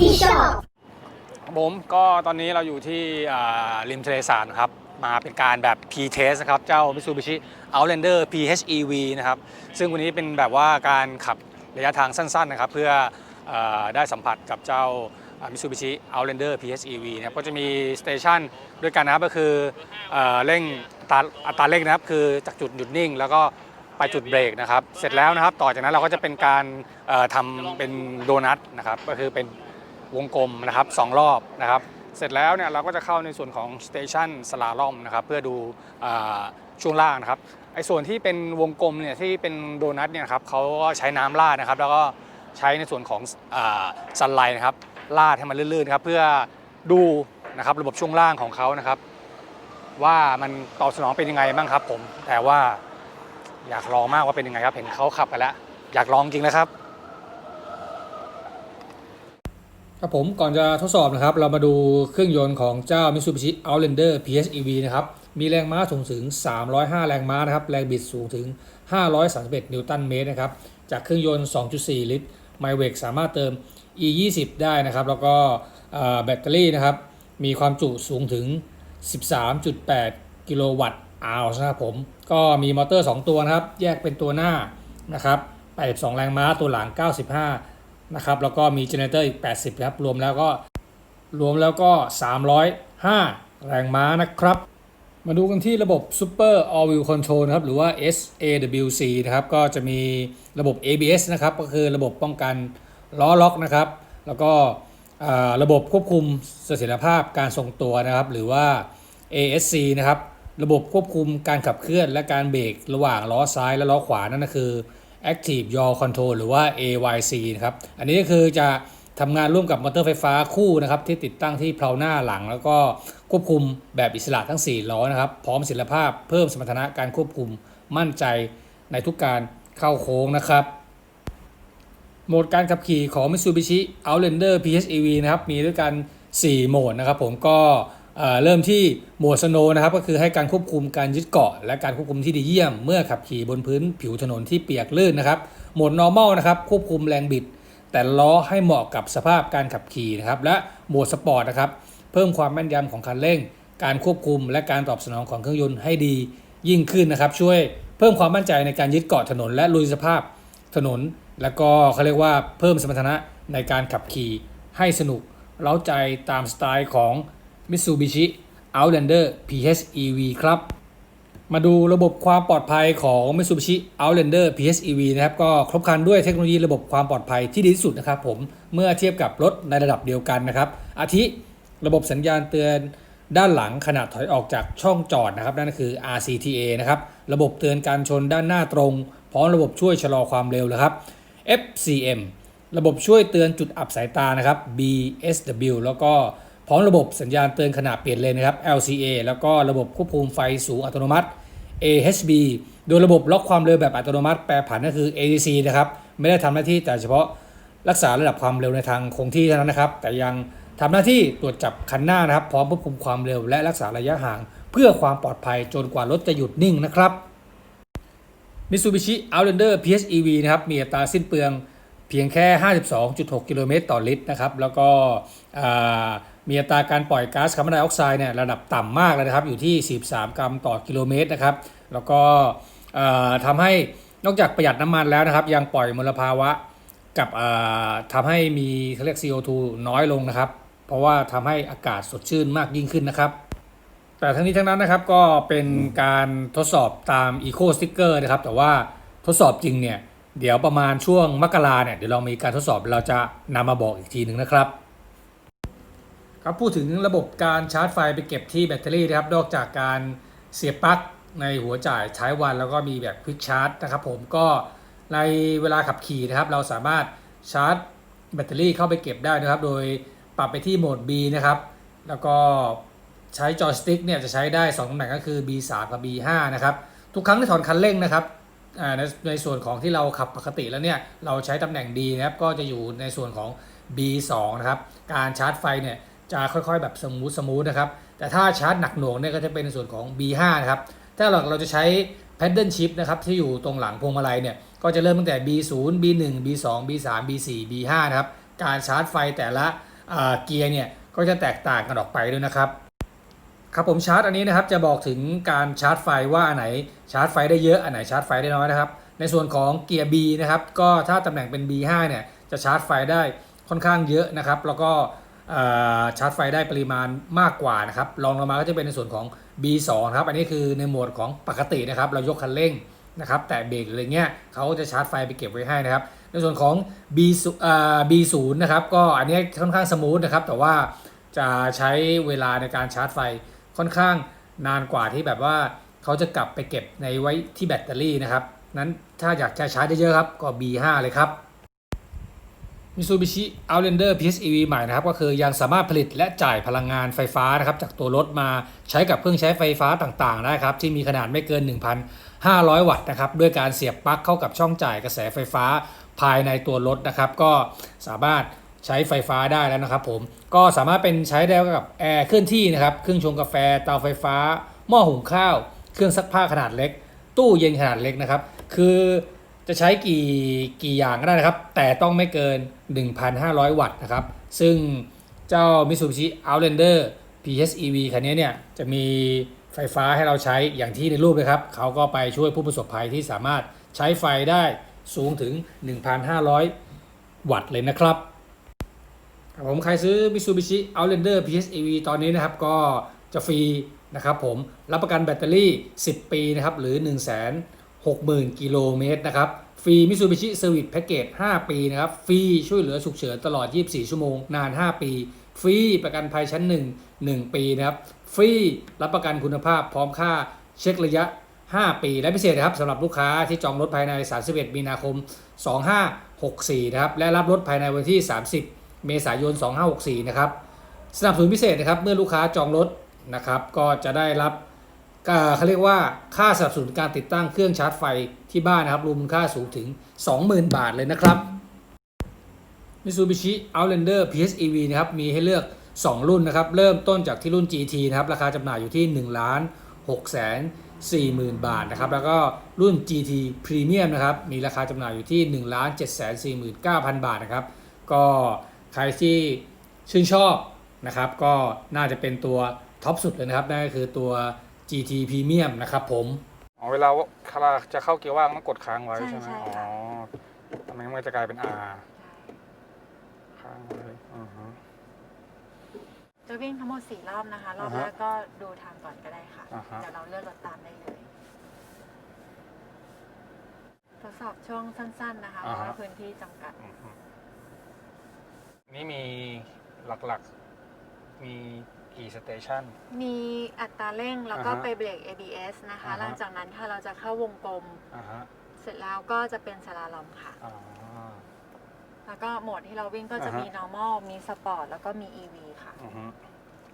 ที่ชอบผมก็ตอนนี้เราอยู่ที่ริมทะเลสาบครับ มาเป็นการแบบ P-Test นะครับ เจ้า Mitsubishi Outlander PHEV นะครับ ซึ่งวันนี้เป็นแบบว่าการขับระยะทางสั้นๆนะครับ เพื่ออได้สัมผัสกับเจ้า Mitsubishi Outlander PHEV นะครับก็จะมีสเตชันด้วยกันนะครับก็คือเอเร่งอัตราเร่งนะครับ คือจากจุดหยุดนิ่ง แล้วก็ไปจุดเบรกนะครับ เสร็จแล้วนะครับ ต่อจากนั้นเราก็จะเป็นการทำเป็นโดนัทนะครับ ก็คือเป็น วงกลมนะครับสองรอบนะครับ เสร็จแล้วเนี่ยเราก็จะเข้าในส่วนของสเตชันสลาลอมนะครับเพื่อดูอช่วงล่างนะครับไอ้ส่วนที่เป็นวงกลมเนี่ยที่เป็นโดนัทเนี่ยครับเขาก็ใช้น้ำราดนะครับ แล้วก็ใช้ในส่วนของซันไลน์นะครับราดให้มันลื่นๆครับเพื่อดูนะครับระบบช่วงล่างของเขานะครับ ว่ามันตอบสนองเป็นยังไงบ้างครับ ผมแต่ว่าอยากลองมากว่าเป็นยังไงครับ เห็นเขาขับกันแล้ว อยากลองจริงแล้วครับ ครับผมก่อนจะทดสอบนะครับ เรามาดูเครื่องยนต์ของเจ้า Mitsubishi Outlander PHEV นะครับ มีแรงม้าสูงถึง 305 แรงม้านะครับ แรงบิดสูงถึง 531 นิวตันเมตรนะครับ จากเครื่องยนต์ 2.4 ลิตรไมเวกสามารถเติม E20 ได้นะครับ แล้วก็แบตเตอรี่นะครับ มีความจุสูงถึง 13.8 กิโลวัตต์อาวนะครับผม ก็มีมอเตอร์ 2 ตัวนะครับ แยกเป็นตัวหน้านะครับ 82 แรงม้า ตัวหลัง 95 นะครับแล้วก็มีเจเนเรเตอร์อีก 80 ครับรวมแล้วก็รวมแล้วก็ 305 แรงม้านะครับ มาดูกันที่ระบบ Super All Wheel Control นะครับหรือว่า SAWC นะครับก็จะมีระบบ ABS นะครับก็คือระบบป้องกันล้อล็อกนะครับ แล้วก็ระบบควบคุมเสถียรภาพการทรงตัวนะครับ หรือว่า ASC นะครับ ระบบควบคุมการขับเคลื่อนและการเบรกระหว่างล้อซ้ายและล้อขวานั่นก็คือ Active Yaw Control หรือว่า AYC นะครับ อันนี้ก็คือจะทำงานร่วมกับมอเตอร์ไฟฟ้าคู่นะครับ ที่ติดตั้งที่เพลาหน้าหลัง แล้วก็ควบคุมแบบอิสระทั้ง 4 ล้อนะครับ พร้อมศิลภาพเพิ่มสมรรถนะการควบคุมมั่นใจในทุกการเข้าโค้งนะครับโหมดการขับขี่ของ Mitsubishi Outlander PHEV นะครับ มีด้วยกัน 4 โหมดนะครับผมก็ เริ่มที่โหมด Snow นะครับก็คือให้การควบคุมการยึดเกาะ และการควบคุมที่ดีเยี่ยม เมื่อขับขี่บนพื้นผิวถนนที่เปียกลื่นนะครับโหมด Normal นะครับควบคุมแรงบิด แต่ล้อให้เหมาะกับสภาพการขับขี่นะครับและโหมดสปอร์ตนะครับเพิ่มความแม่นยำของคันเร่ง การควบคุมและการตอบสนองของเครื่องยนต์ให้ดียิ่งขึ้นนะครับ ช่วยเพิ่มความมั่นใจในการยึดเกาะถนน และลุยสภาพถนน แล้วก็เขาเรียกว่าเพิ่มสมรรถนะในการขับขี่ให้สนุกเร้าใจตามสไตล์ของ Mitsubishi Outlander PHEV ครับ มาดูระบบความปลอดภัยของ Mitsubishi Outlander PHEV นะครับ ก็ครบครันด้วยเทคโนโลยีระบบความปลอดภัยที่ดีที่สุดนะครับผม เมื่อเทียบกับรถในระดับเดียวกันนะครับ อาทิระบบสัญญาณเตือนด้านหลังขณะถอยออกจากช่องจอดนะครับ นั่นคือ RCTA นะครับ ระบบเตือนการชนด้านหน้าตรง พร้อมระบบช่วยชะลอความเร็วนะครับ FCM ระบบช่วยเตือนจุดอับสายตานะครับ BSW แล้วก็ พร้อมระบบสัญญาณเตือนขณะเปลี่ยนเลนนะครับ LCA แล้วก็ระบบควบคุมไฟสูงอัตโนมัติ AHB โดยระบบล็อกความเร็วแบบอัตโนมัติแปรผันก็คือ ADC นะครับ ไม่ได้ทำหน้าที่แต่เฉพาะรักษาระดับความเร็วในทางคงที่เท่านั้นนะครับ แต่ยังทำหน้าที่ตรวจจับคันหน้านะครับ พร้อมควบคุมความเร็วและรักษาระยะห่าง เพื่อความปลอดภัยจนกว่ารถจะหยุดนิ่งนะครับ Mitsubishi Outlander PHEV นะครับ มีอัตราสิ้นเปลืองเพียงแค่ 52.6 กิโลเมตรต่อลิตรนะครับ แล้วก็ มีอัตราการปล่อยก๊าซคาร์บอนไดออกไซด์เนี่ยระดับต่ำมากเลยนะครับอยู่ที่ 43 กรัมต่อกิโลเมตรนะครับแล้วก็อ่าทำให้นอกจากประหยัดน้ำมันแล้วนะครับ ยังปล่อยมลภาวะกับอ่าทำให้มีเขาเรียก CO2 น้อยลงนะครับ เพราะว่าทำให้อากาศสดชื่นมากยิ่งขึ้นนะครับ แต่ทั้งนี้ทั้งนั้นนะครับก็เป็นการทดสอบตาม Eco Sticker นะครับ แต่ว่าทดสอบจริงเนี่ยเดี๋ยวประมาณช่วงมกราเนี่ยเดี๋ยวเรามีการทดสอบเราจะนำมาบอกอีกทีหนึ่งนะครับ ครับพูดถึงระบบการชาร์จไฟไปเก็บที่แบตเตอรี่นะครับ นอกจากการเสียบปลั๊กในหัวจ่ายใช้วันแล้วก็มีแบบควิกชาร์จนะครับผมก็ในเวลาขับขี่นะครับ เราสามารถชาร์จแบตเตอรี่เข้าไปเก็บได้นะครับ โดยปรับไปที่โหมด B นะครับ แล้วก็ใช้จอยสติ๊กเนี่ยจะใช้ได้2ตำแหน่งก็คือ B3 กับ B5 นะครับ ทุกครั้งที่ถอนคันเร่งนะครับในในส่วนของที่เราขับปกติแล้วเนี่ยเราใช้ตำแหน่ง D นะครับก็จะอยู่ในส่วนของ B2 นะครับ การชาร์จไฟเนี่ย จะค่อยๆ แบบสมูทสมูทนะครับ แต่ถ้าชาร์จหนักหน่วงเนี่ยก็จะเป็นส่วนของ B5 นะครับ ถ้าเราเราจะใช้ paddle shift นะครับที่อยู่ตรงหลังพวงมาลัยเนี่ย ก็จะเริ่มตั้งแต่ B0 B1 B2 B3 B4 B5 นะครับ การชาร์จไฟแต่ละเกียร์เนี่ยก็จะแตกต่างกันออกไปด้วยนะครับครับผมชาร์จอันนี้นะครับจะบอกถึงการชาร์จไฟว่าอันไหนชาร์จไฟได้เยอะอันไหนชาร์จไฟได้น้อยนะครับ ในส่วนของเกียร์ B นะครับก็ถ้าตำแหน่งเป็น B5 เนี่ยจะชาร์จไฟได้ค่อนข้างเยอะนะครับ แล้วก็ ชาร์จไฟได้ปริมาณมากกว่านะครับรองลงมาก็จะเป็นในส่วนของ B2 ครับ อันนี้คือในโหมดของปกตินะครับ เรายกคันเร่งนะครับ แต่เบรกอะไรเงี้ยเขาจะชาร์จไฟไปเก็บไว้ให้นะครับ ในส่วนของ B อ่า B0 นะครับ ก็อันนี้ค่อนข้างสมูทนะครับ แต่ว่าจะใช้เวลาในการชาร์จไฟค่อนข้างนานกว่าที่แบบว่าเขาจะกลับไปเก็บในไว้ที่แบตเตอรี่นะครับ นั้นถ้าอยากจะชาร์จได้เยอะครับก็ B5 เลยครับ Mitsubishi Outlander PHEV ใหม่นะครับก็คือยังสามารถผลิตและจ่ายพลังงานไฟฟ้านะครับจากตัวรถมาใช้กับเครื่องใช้ไฟฟ้าต่างๆได้ครับที่มีขนาดไม่เกิน 1,500 วัตต์นะครับด้วยการเสียบปลั๊กเข้ากับช่องจ่ายกระแสไฟฟ้าภายในตัวรถนะครับก็สามารถใช้ไฟฟ้าได้แล้วนะครับผมก็สามารถเป็นใช้ได้กับแอร์เคลื่อนที่นะครับเครื่องชงกาแฟเตาไฟฟ้า หม้อหุงข้าว เครื่องซักผ้าขนาดเล็ก ตู้เย็นขนาดเล็กนะครับคือ จะใช้กี่กี่อย่างก็ได้นะครับ แต่ต้องไม่เกิน 1,500 วัตต์นะครับ ซึ่งเจ้า Mitsubishi Outlander PHEV คันนี้เนี่ยจะมีไฟฟ้าให้เราใช้อย่างที่ในรูปเลยครับ เขาก็ไปช่วยผู้ประสบภัยที่สามารถใช้ไฟได้สูงถึง 1,500 วัตต์เลยนะครับครับผมใครซื้อ Mitsubishi Outlander PHEV ตอนนี้นะครับก็จะฟรีนะครับผมรับประกันแบตเตอรี่ 10 ปีนะครับหรือ1 6 0 0 0 0 กิโลเมตรนะครับฟรี Mitsubishi Service Package 5ปีนะครับ ฟรีช่วยเหลือฉุกเฉินตลอด 24 ชั่วโมง นาน 5 ปี ฟรีประกันภัยชั้น 1 1 ปีนะครับ ฟรีรับประกันคุณภาพพร้อมค่าเช็คระยะ 5 ปี และพิเศษนะครับสำหรับลูกค้าที่จองรถภายใน 31 มีนาคม 2564 นะครับ และรับรถภายในวันที่ 30 เมษายน 2564 นะครับ สนับสนุนพิเศษนะครับ เมื่อลูกค้าจองรถนะครับ ก็จะได้รับ เขาเรียกว่าค่าสนับสนุนการติดตั้งเครื่องชาร์จไฟที่บ้านนะครับรวมมูลค่าสูงถึง 20,000 บาทเลยนะครับ Mitsubishi Outlander PHEV นะครับมีให้เลือก 2 รุ่นนะครับ เริ่มต้นจากที่รุ่น GT นะครับ ราคาจำหน่ายอยู่ที่ 1 ล้าน6แสน40,000 บาทนะครับ แล้วก็รุ่น GT Premium นะครับ มีราคาจำหน่ายอยู่ที่1ล้าน7แสน49,000 บาทนะครับ ก็ใครที่ชื่นชอบนะครับ ก็น่าจะเป็นตัวท็อปสุดเลยนะครับ นั่นก็คือตัว GT Premium นะครับผมอ๋อเวลาจะเข้าเกียร์ว่างต้องกดค้างไว้ใช่ใช่ไหมใช่อ๋อค่ะ ทำไมมันจะกลายเป็น R ค้างไว้อือฮึ จะวิ่งทั้งหมดสี่รอบนะคะ รอบอ่าฮะแรกก็ดูทางก่อนก็ได้ค่ะ อ่าฮะ เดี๋ยวเราเลื่อนรถตามได้เลยทดสอบช่วงสั้น ๆ นะคะเพราะว่าพื้นที่จำกัด อือฮึนี่มีหลักๆ มี กี่สเตชันมีอัตราเร่งแล้วก็อ่าฮะไปเบรก ABS นะคะ อ่าฮะ หลังจากนั้นค่ะเราจะเข้าวงกลม อ่าฮะเสร็จแล้วก็จะเป็นสลาลอมค่ะ อ๋อ แล้วก็โหมดที่เราวิ่งก็จะอ่าฮะ มี normal มี sport แล้วก็มี EV ค่ะ อือฮึ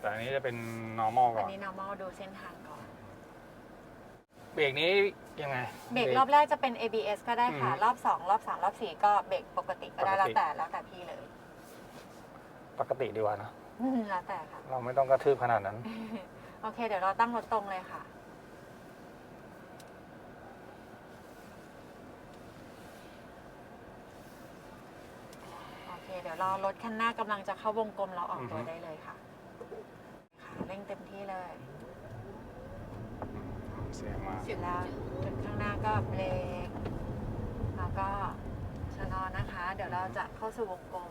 แต่อันนี้จะเป็น normal อัก่นอนนี้ normal ดูเส้นทางก่อน เบรกนี้ยังไง เบรกรอบแรกจะเป็น ABS ก็ได้ค่ะ อืมรอบ 2 รอบ 3 รอบ 4 ก็เบรกปกติก็ได้ปกติ แล้วแต่แล้วแต่พี่เลย ปกติดีกว่านะ อืมแล้วแต่ค่ะ เราไม่ต้องกระทืบขนาดนั้น โอเค เดี๋ยวเราตั้งรถตรงเลยค่ะ โอเค เดี๋ยวรอรถคันหน้ากำลังจะเข้าวงกลมเราออกตัวอือฮึ ได้เลยค่ะ ค่ะเร่งเต็มที่เลยเสียมากเสร็จแล้วจุดข้างหน้าก็เบรกแล้วก็ชะลอนะคะ เดี๋ยวเราจะเข้าสู่วงกลม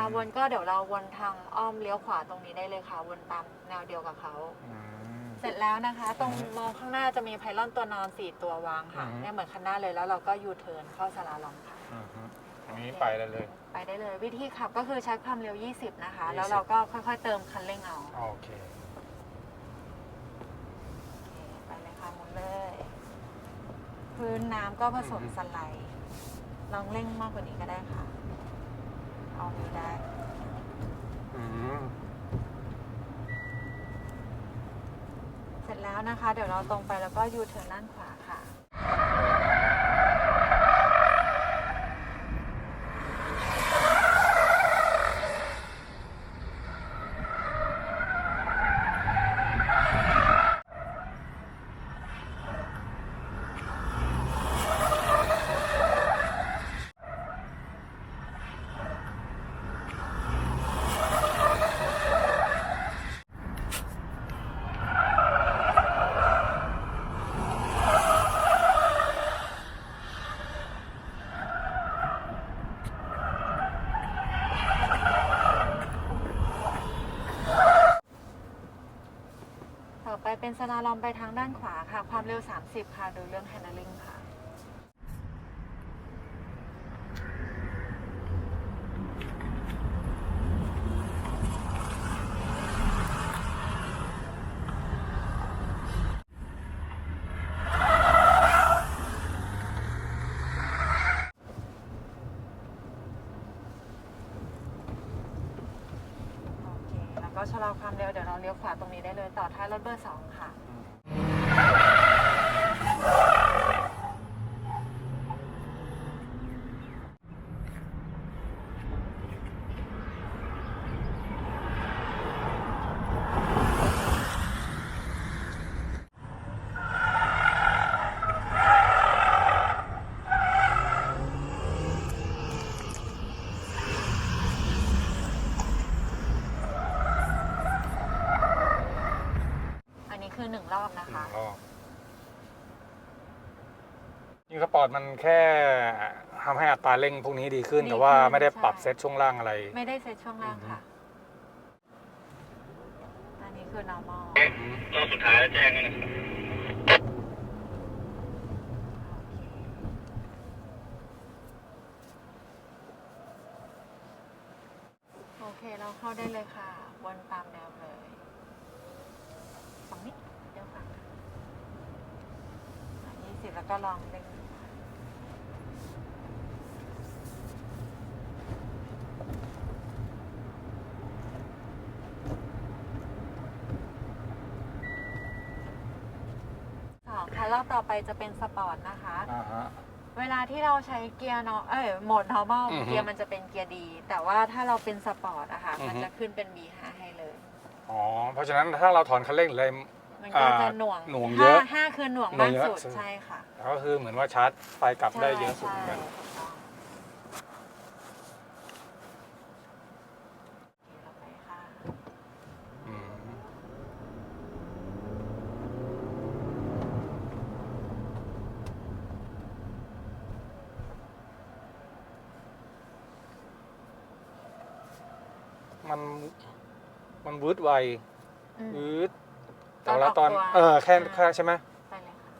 าวนก็เดี๋ยวเราวนทางอ้อมเลี้ยวขวาตรงนี้ได้เลยค่ะ วนตามแนวเดียวกับเขาเสร็จแล้วนะคะ ตรงมองข้างหน้าจะมีไพลอนตัวนอนสี่ตัววางค่ะเนี่ยเหมือนคันหน้าเลยแล้วเราก็ยูเทิร์นเข้าสลาลอมค่ะอันนี้ไปแล้เลย ไปได้เลย วิธีขับก็คือใช้ความเร็ว 20 นะคะ แล้วเราก็ค่อยๆ เติมคันเร่งเอา โอเค ไปเลยค่ะหมุนเลย พื้นน้ำก็ผสมสไลด์ลองเร่งมากกว่านี้ก็ได้ค่ะ เอานี้ได้ อืมเสร็จแล้วนะคะ เดี๋ยวเราตรงไปแล้วก็ยูเทิร์นด้านขวาค่ะ นสลาลอมไปทางด้านขวาค่ะ ความเร็ว 30 ค่ะ ดูเรื่อง handling ค่ะ โอเค แล้ว ก็ชะลอความเร็วเดี๋ยวเราเลี้ยวขวาตรงนี้ได้เลยต่อท้ายรถเบอร์สองค่ะ อันนี้คือหนึ่งรอบนะคะ รอบยิ่งสป อร์ตมันแค่ทำให้อัตราเร่งพวกนี้ดีขึ้น ดีแต่ว่าขึ้นไม่ได้ปรับใช่ เซตช่วงล่างอะไร ไม่ได้เซตช่วงล่างอือฮึค่ะ อันนี้คือ normal รอบสุดท้ายแล้วแจ้งกันนะครับ โอเค เราเข้าได้เลยค่ะ วนตามแนวเลยฝั่งนี้เดี๋ยวฝั่งยี่สิบแล้วก็ลองเล่งสองค่ะรอบ ต่อไปจะเป็นสปอร์ตนะคะ อ่าฮะ เวลาที่เราใช้เกียร์เนาะเอ้ยโหมด normal อือฮึเกียร์มันจะเป็นเกียร์ดี แต่ว่าถ้าเราเป็นสปอร์ตอะค่ะอือฮึ มันจะขึ้นเป็น B5 ให้เลย อ๋อ เพราะฉะนั้นถ้าเราถอนคันเร่งเลย มันก็จะหน่วงหน่วงเยอะห้าห้าคือหน่วงหน่วมางกเยอะสุดใช่ใช่ค่ะ ก็คือเหมือนว่าชาร์จไฟกลับได้เยอะสุดเหมือนกัน ใช่ถูกต้องโอเคต่อไปค่ะ อืมมัน มันวืดไวอืม วืดแต่ละตอนตอนออกตัวเออแค่อ่า แค่ใช่ไหมไปเลยค่ะ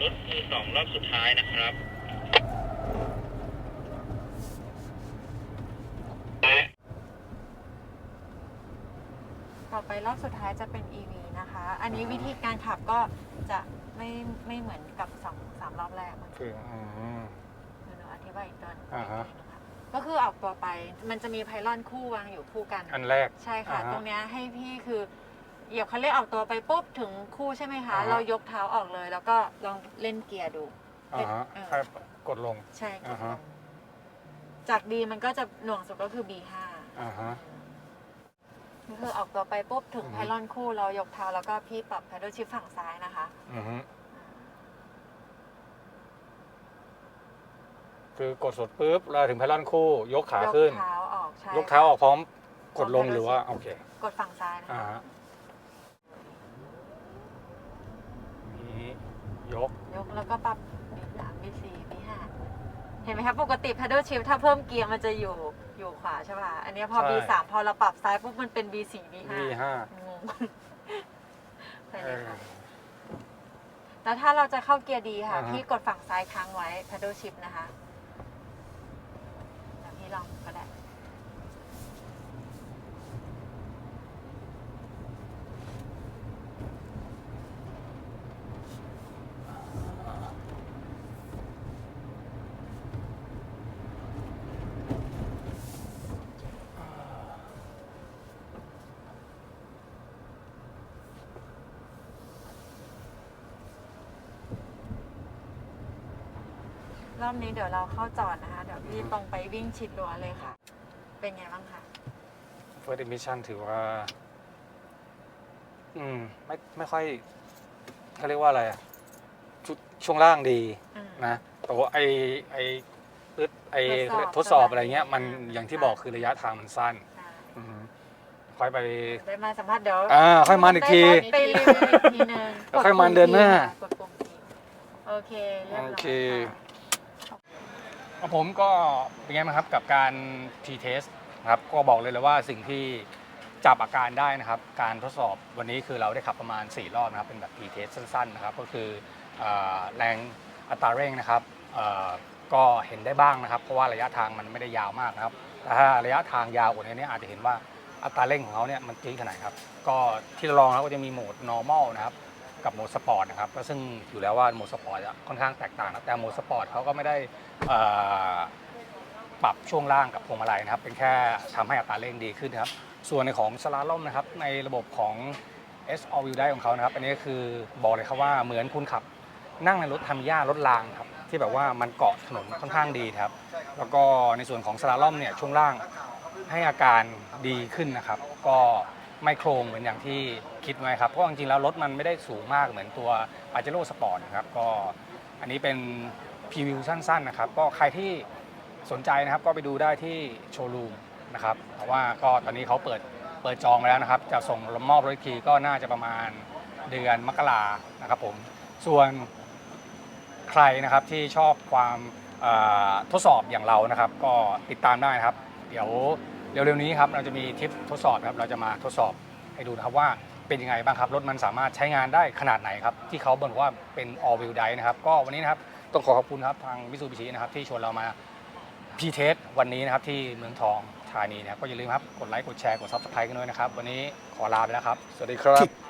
รถมือสองรอบสุดท้ายนะครับ ต่อไปรอบสุดท้ายจะเป็น EV นะคะ อันนี้วิธีการขับก็จะไม่ไม่เหมือนกับสองสามรอบแรกมันคืออืม เดี๋ยวหนูอธิบายอีกตอนอ่าฮะอีกทีนะคะก็คือออกตัวไปมันจะมีไพลอนคู่วางอยู่คู่กัน อันแรก ใช่ค่ะ อ่าฮะตรงเนี้ยให้พี่คือเหยียบคันเร่งออกตัวไปปุ๊บถึงคู่ใช่ไหมคะ อ่าฮะ เรายกเท้าออกเลย แล้วก็ลองเล่นเกียร์ดู อ่าฮะเออให้กดลง ใช่ค่ะอ่าฮะ จาก D มันก็จะหน่วงสุดก็คือ B5 อ่าฮะก็ คือออกตัวไปปุ๊บถึงอือฮึ ไพลอนคู่เรายกเท้าแล้วก็พี่ปรับ paddle shift ฝั่งซ้ายนะคะ อือฮึคือกดสดปุ๊บเราถึงไพลอนคู่ ยกขายกขึ้น เท้าออกใช่ยกเท้าออกพร้อมกดลงพร้อมหรือว่า paddle โอเคกดฝั่งซ้ายนะอ่าคะฮะนี่ยก ยกแล้วก็ปรับ B3 B4 B5 เห็นไหมคะปกติ paddle shift ถ้าเพิ่มเกียร์มันจะอยู่ อยู่ขวาใช่ป่ะ อันเนี้ยพอ ใช่ B3 พอเราปรับซ้ายปุ๊บมันเป็น B4 B5 วีห้า งงไปเอเลยอค่ะแล้วถ้าเราจะเข้าเกียร์ดีค่ะ อ่าฮะ พี่กดฝั่งซ้ายค้างไว้ paddle shift นะคะ พี่ลองก็ได้ ร อบนี้เดี๋ยวเราเข้าจอดนะคะ เดี๋ยวพี่ตรงไปวิ่งชิดรั้วเลยค่ะ เป็นไงบ้างคะ First Emission ถือว่า อืม ไม่ไม่ค่อยเขาเรียกว่าอะไรอะชุดช่วงล่างดีอืม นะแต่ว่าไอไออึดไอทดสอบทดสอบอะไรเงี้ย มันอืมอย่างที่บอกคือระยะทางมันสั้นใช่อืมค่อยไป ได้มาสัมภาษณ์เดี๋ยว อ่า ค่อยมาอีกที ได้ไปรีวิวอีกทีนึงแล้วค่อยมาเดินหน้ากดปุ่มทีโอเคเรียบร้อยโอเคค่ะของ ผมก็เป็นไงบ้างครับกับการ T-test ครับก็บอกเลยเลยว่าสิ่งที่จับอาการได้นะครับ การทดสอบวันนี้คือเราได้ขับประมาณ 4 รอบนะครับเป็นแบบ T-test สั้นๆนะครับก็คือแรงอัตราเร่งนะครับก็เห็นได้บ้างนะครับ เพราะว่าระยะทางมันไม่ได้ยาวมากนะครับแต่ถ้าระยะทางยาวกว่านี้อาจจะเห็นว่าอัตราเร่งของเขาเนี่ยมันจี๊ดขนาดครับก็ที่ลองแล้วก็จะมีโหมด normal นะครับ กับโหมดสปอร์ตนะครับก็ซึ่งอยู่แล้วว่าโหมดสปอร์ตค่อนข้างแตกต่างนะแต่โหมดสปอร์ตเขาก็ไม่ได้ปรับช่วงล่างกับพวงมาลัยนะครับ เป็นแค่ทำให้อัตราเร่งดีขึ้นครับ ส่วนในของสลาล่อมนะครับในระบบของ S All Wheel Drive ของเขานะครับ อันนี้คือบอกเลยครับว่าเหมือนคุณขับนั่งในรถทำหญ้ารถรางครับที่แบบว่ามันเกาะถนนค่อนข้างดีครับ แล้วก็ในส่วนของสลาล่อมเนี่ยช่วงล่างให้อาการดีขึ้นนะครับ ก็ ไม่โครงเหมือนอย่างที่คิดไว้ครับ เพราะว่าจริงๆแล้วรถมันไม่ได้สูงมากเหมือนตัวปาเจโร่สปอร์ตนะครับ ก็อันนี้เป็นพรีวิวสั้นๆนะครับ ก็ใครที่สนใจนะครับก็ไปดูได้ที่โชว์รูมนะครับเพราะว่าก็ตอนนี้เขาเปิดเปิดจองไปแล้วนะครับ จะส่งมอบรถอีกทีก็น่าจะประมาณเดือนมกรานะครับผม ส่วนใครนะครับที่ชอบความทดสอบอย่างเรานะครับ ก็ติดตามได้นะครับ เดี๋ยว เร็วๆนี้ครับเราจะมีทิปทดสอบครับเราจะมาทดสอบให้ดูนะครับว่าเป็นยังไงบ้างครับรถมันสามารถใช้งานได้ขนาดไหนครับที่เขาบอกว่าเป็น all wheel drive นะครับก็วันนี้นะครับต้องขอขอบคุณครับทางมิซูบิชินะครับที่ชวนเรามาพีเทสวันนี้นะครับที่เมืองทองธานีนะครับก็อย่าลืมครับกดไลค์กดแชร์กด subscribe กันด้วยนะครับวันนี้ขอลาไปแล้วครับ สวัสดีครับ